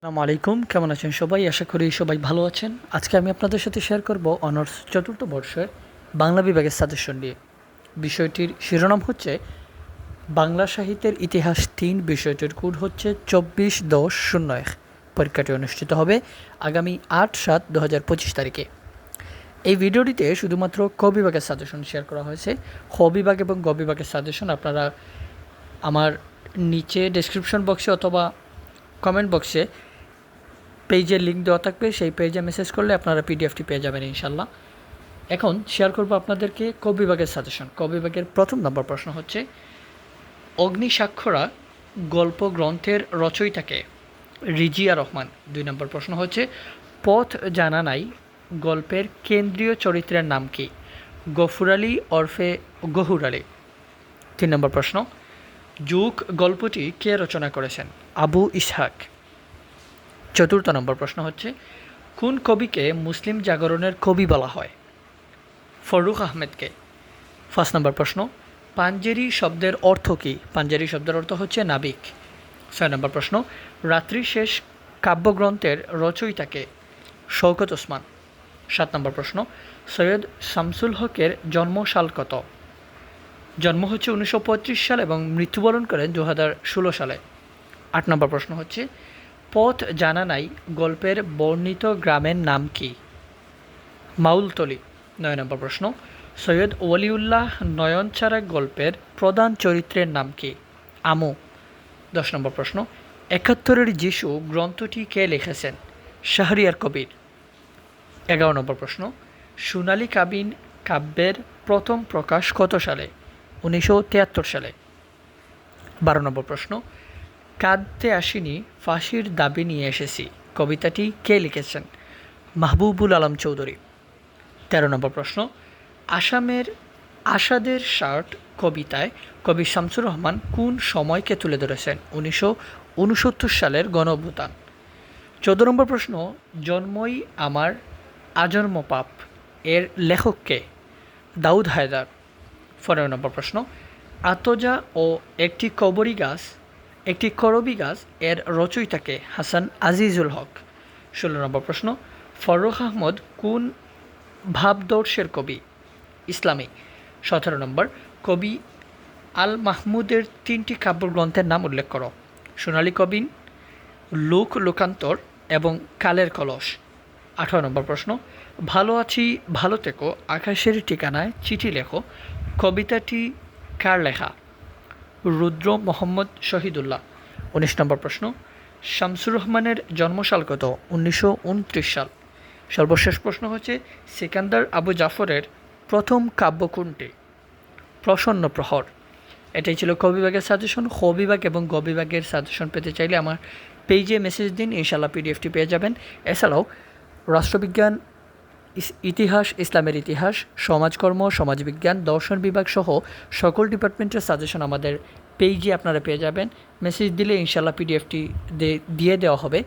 আসসালামু আলাইকুম। কেমন আছেন সবাই? আশা করি সবাই ভালো আছেন। আজকে আমি আপনাদের সাথে শেয়ার করব অনার্স চতুর্থ বর্ষের বাংলা বিভাগের সাজেশন নিয়ে। বিষয়টির শিরোনাম হচ্ছে, বাংলা সাহিত্যের ইতিহাস তিন, বিষয়টির কোড হচ্ছে চব্বিশ দশ শূন্য এক। পরীক্ষাটি অনুষ্ঠিত হবে আগামী আট সাত দু হাজার পঁচিশ তারিখে। এই ভিডিওটিতে শুধুমাত্র ক বিভাগের সাজেশন শেয়ার করা হয়েছে। খ বিভাগ এবং গ বিভাগের সাজেশন আপনারা আমার নিচে ডেসক্রিপশন বক্সে অথবা কমেন্ট বক্সে পেজের লিঙ্ক দেওয়া থাকবে, সেই পেজে মেসেজ করলে আপনারা পিডিএফটি পেয়ে যাবেন ইনশাল্লাহ। এখন শেয়ার করব আপনাদেরকে ক বিভাগের সাজেশন ক বিভাগের প্রথম নম্বর প্রশ্ন হচ্ছে, অগ্নিসাক্ষরা গল্প গ্রন্থের রচয়িতাকে রিজিয়া রহমান। দুই নম্বর প্রশ্ন হচ্ছে, পথ জানা নাই, গল্পের কেন্দ্রীয় চরিত্রের নাম কি? গফুর আলী ওরফে গহুর আলী। তিন নম্বর প্রশ্ন, যুগ গল্পটি কে রচনা করেছেন? আবু ইসহাক। চতুর্থ নম্বর প্রশ্ন হচ্ছে, কোন কবিকে মুসলিম জাগরণের কবি বলা হয়? ফরুখ আহমেদকে। ফার্স্ট নম্বর প্রশ্ন, পাঞ্জেরি শব্দের অর্থ কী? পাঞ্জেরি শব্দের অর্থ হচ্ছে নাবিক। ছয় নম্বর প্রশ্ন রাত্রি শেষ কাব্যগ্রন্থের রচয়িতাকে শওকত ওসমান। সাত নম্বর প্রশ্ন, সৈয়দ শামসুল হকের জন্মসাল কত? জন্ম হচ্ছে উনিশশো সাল এবং মৃত্যুবরণ করেন দু হাজার ষোলো সালে। আট নম্বর প্রশ্ন হচ্ছে পথ জানা নাই, গল্পের বর্ণিত গ্রামের নাম কি? মাউলতলি, নয় নম্বর প্রশ্ন। সৈয়দ ওয়ালিউল্লাহ নয়নচারা গল্পের প্রধান চরিত্রের নাম কি? আমু, দশ নম্বর প্রশ্ন। একাত্তরের যিশু গ্রন্থটি কে লিখেছেন? শাহরিয়ার কবির। এগারো নম্বর প্রশ্ন। সোনালী কাবিন কাব্যের প্রথম প্রকাশ কত সালে? উনিশশো তিয়াত্তর সালে। বারো নম্বর প্রশ্ন। কাঁদতে আসিনি, ফাঁসির দাবি নিয়ে এসেছি। কবিতাটি কে লিখেছেন? মাহবুবুল আলম চৌধুরী। তেরো নম্বর প্রশ্ন, আসামের আসাদের শার্ট কবিতায় কবি শামসুর রহমান কোন সময়কে তুলে ধরেছেন? উনিশশো উনসত্তর সালের গণ অভ্যুত্থান চোদ্দ নম্বর প্রশ্ন, জন্মই আমার আজন্ম পাপ, এর লেখককে দাউদ হায়দার। পনেরো নম্বর প্রশ্ন, আতজা ও একটি কবরী গাছ একটি করবি গাছ এর রচয়িতাকে হাসান আজিজুল হক। ষোলো নম্বর প্রশ্ন ফরুখ আহমদ কোন ভাবদর্শের কবি? ইসলামী। সতেরো নম্বর, কবি আল মাহমুদের তিনটি কাব্যগ্রন্থের নাম উল্লেখ করো। সোনালী কবিন লোক লোকান্তর এবং কালের কলস। আঠারো নম্বর প্রশ্ন, ভালো আছি, ভালো থেকো, আকাশের ঠিকানায় চিঠি লেখো, কবিতাটি কার লেখা? রুদ্র মোহাম্মদ শহীদুল্লাহ। উনিশ নম্বর প্রশ্ন, শামসুর রহমানের জন্মসাল কত? উনিশশো উনত্রিশ সাল। সর্বশেষ প্রশ্ন হচ্ছে, সিকান্দার আবু জাফরের প্রথম কাব্য কোনটি? প্রসন্ন প্রহর। এটাই ছিল ক বিভাগের সাজেশন খ বিভাগ এবং গ বিভাগের সাজেশন পেতে চাইলে আমার পেজে মেসেজ দিন ইনশাল্লাহ পিডিএফটি পেয়ে যাবেন। এছাড়াও, রাষ্ট্রবিজ্ঞান ইতিহাস, ইসলামের ইতিহাস, সমাজকর্ম, সমাজবিজ্ঞান, দর্শন বিভাগ সহ সকল ডিপার্টমেন্টের সাজেশন আমাদের পেজে আপনারা পেয়ে যাবেন। মেসেজ দিলে ইনশাল্লাহ পিডিএফটি দিয়ে দেওয়া হবে।